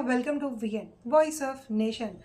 Welcome to VN voice of nation.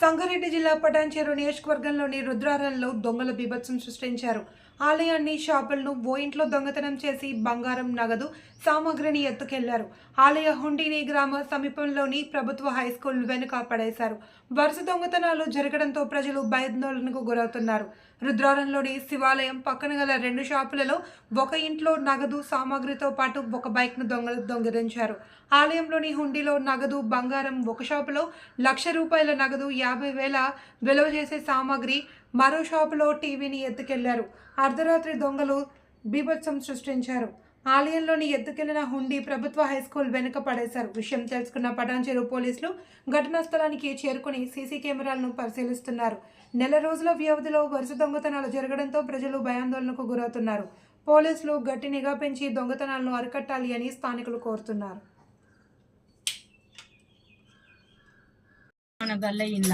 Sangareddy జిల్లా పటాన్చేరు నియోజకవర్గంలోని రుద్రారంలో దొంగల బీభత్సం సృష్టించారు. ఆలయాన్ని షాపులను ఓ ఇంట్లో దొంగతనం చేసి బంగారం నగదు సామాగ్రిని ఎత్తుకెళ్ళారు. ఆలయ హుండీని గ్రామ సమీపంలోని ప్రభుత్వ హై స్కూల్ వెనుక పడేశారు. వరుస దొంగతనాలు జరగడంతో ప్రజలు భయాందోళనకు గురవుతున్నారు. రుద్రారంలోని శివాలయం పక్కన గల రెండు షాపులలో ఒక ఇంట్లో నగదు సామాగ్రితో పాటు ఒక బైక్ను దొంగలు దొంగిలించారు. ఆలయంలోని హుండీలో నగదు బంగారం ఒక షాపులో లక్ష రూపాయల నగదు యాభై వేల విలువ చేసే సామాగ్రి మరో షాపులో టీవీని ఎత్తుకెళ్ళారు. అర్ధరాత్రి దొంగలు బీభత్సం సృష్టించారు. ఆలయంలోని ఎత్తుకెళ్ళిన హుండీ ప్రభుత్వ హైస్కూల్ వెనుక పడేశారు. విషయం తెలుసుకున్న పటాన్చెరు పోలీసులు ఘటనా స్థలానికి చేరుకుని సీసీ కెమెరాలను పరిశీలిస్తున్నారు. నెల రోజుల వ్యవధిలో వరుస దొంగతనాలు జరగడంతో ప్రజలు భయాందోళనకు గురవుతున్నారు. పోలీసులు గట్టి నిఘా పెంచి దొంగతనాలను అరికట్టాలి అని స్థానికులు కోరుతున్నారు. గల్ల ఇండ్ల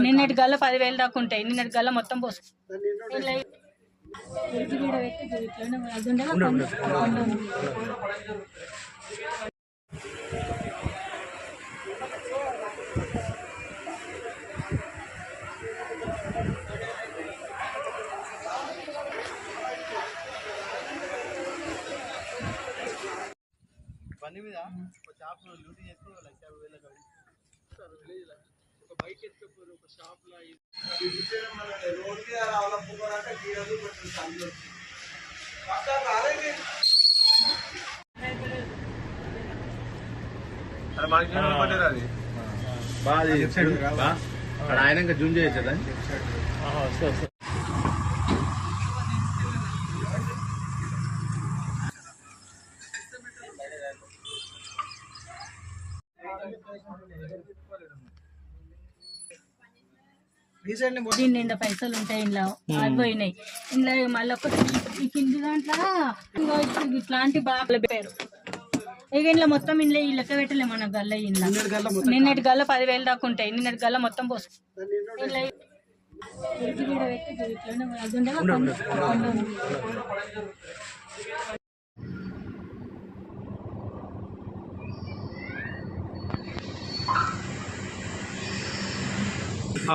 నిన్నటి గల్ల పదివేలు దాకా ఉంటాయి. నిన్నటి గల్ల మొత్తం పోసు. బండి మీద ఒక షాప్ డ్యూటీ చేస్తూ లక్ష యాభై వేల పెట్టారు అక్కడ ఆయన ఇంకా జూమ్ చేయొచ్చా రీసెంట్లీ దీని నిండా పైసలు ఉంటాయి ఇంట్లో. అవి పోయినాయి. ఇంట్లో మళ్ళీ ఒక ఈ కింది దాంట్లో ఇట్లాంటి బాగా పేరు ఇక ఇంట్లో మొత్తం ఇంట్లో ఈ లెక్క పెట్టలేము మన గల్ల ఇంట్లో. నిన్నటి గల్ల పదివేలు దాకా ఉంటాయి. నిన్నటి గల్ల మొత్తం పోసు. ఇట్లనే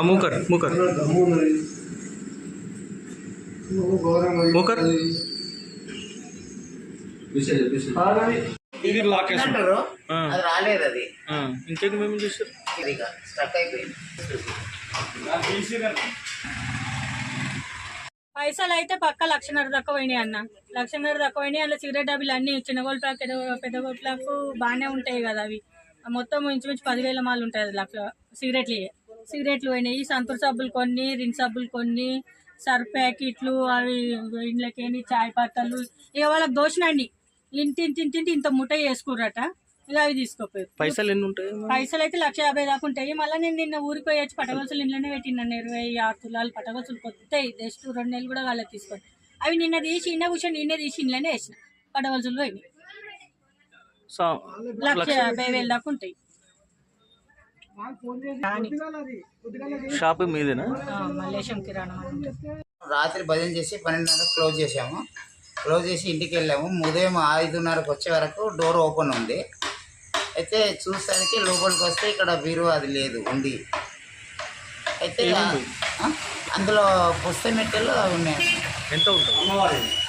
మూకర్ మూకర్. మూకర్? ఇది లాక్ అంటారు అది రాలేదు అది. ఇంకేంటి మేము చూసారు ఇది స్టక్ అయిపోయింది. పైసలు అయితే పక్క లక్షన్నర దాకా పోయినాయి అన్న. లక్షన్నర దాకా పోయినాయి అందులో సిగరెట్ డబ్బులు అన్ని చిన్న గోల్ ప్యాక్ పెద్ద పెద్ద గోల్ ప్యాక్ బాగానే ఉంటాయి కదా అవి. మొత్తం ఇంచుమించు పదివేల మాలు ఉంటాయి అది లక్ష సిగరెట్లు సిగరెట్లు పోయినాయి సంతూర్ సబ్బులు కొన్ని రిన్ సబ్బులు కొన్ని సర్ఫ్ ప్యాకెట్లు అవి ఇండ్లకేని చాయ్ పత్తలు ఇక వాళ్ళకి దోషనండి ఇంటి ఇంటి ఇంటి ఇంటి ఇంత ముఠ వేసుకుర్రట ఇక అవి తీసుకోపోయారు. పైసలు ఎన్ని ఉంటాయి పైసలు అయితే లక్ష యాభై దాకా ఉంటాయి. మళ్ళీ నేను నిన్న ఊరికి పోయి వచ్చి పటగొలుసులు ఇంట్లోనే పెట్టినాను ఇరవై ఆరు తులాలు పటగొలుసులు కొత్తాయి. జస్ట్ రెండు నెలలు కూడా వాళ్ళకి తీసుకొని అవి నిన్న తీసి ఇన్న కూర్చొని నిన్న తీసి ఇంట్లోనే వేసిన. పటగొలుసులు పోయినాయి. లక్ష యాభై వేలు దాకా ఉంటాయి. షాప్ మీదేనా. రాత్రి భజన చేసి పన్నెండున్నర క్లోజ్ చేసాము క్లోజ్ చేసి ఇంటికి వెళ్ళాము. ఉదయం ఐదున్నరకు వచ్చే వరకు డోర్ ఓపెన్ ఉంది. అయితే చూసేసరికి లోపలికి వస్తే ఇక్కడ బీరు అది లేదు ఉంది. అయితే అందులో పుస్తమెట్టెలు అవి ఉన్నాయి. ఎంత ఉంటుంది?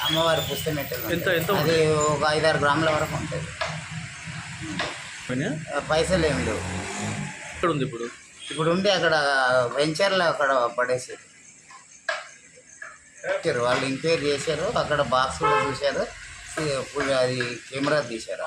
అమ్మవారి పుస్తమెట్టెలు ఎంత- ఎంత అది ఒక ఐదారు గ్రాముల వరకు ఉంటుంది. పైసలు ఏమి లేవు. ఎక్కడ ఉంది ఇప్పుడు? ఇప్పుడు ఉండి అక్కడ వెంచర్లో అక్కడ పడేసారు పెట్టారు వాళ్ళు ఎంక్వైరీ చేశారు. అక్కడ బాక్స్ చూశారు. అది కెమెరా తీశారు.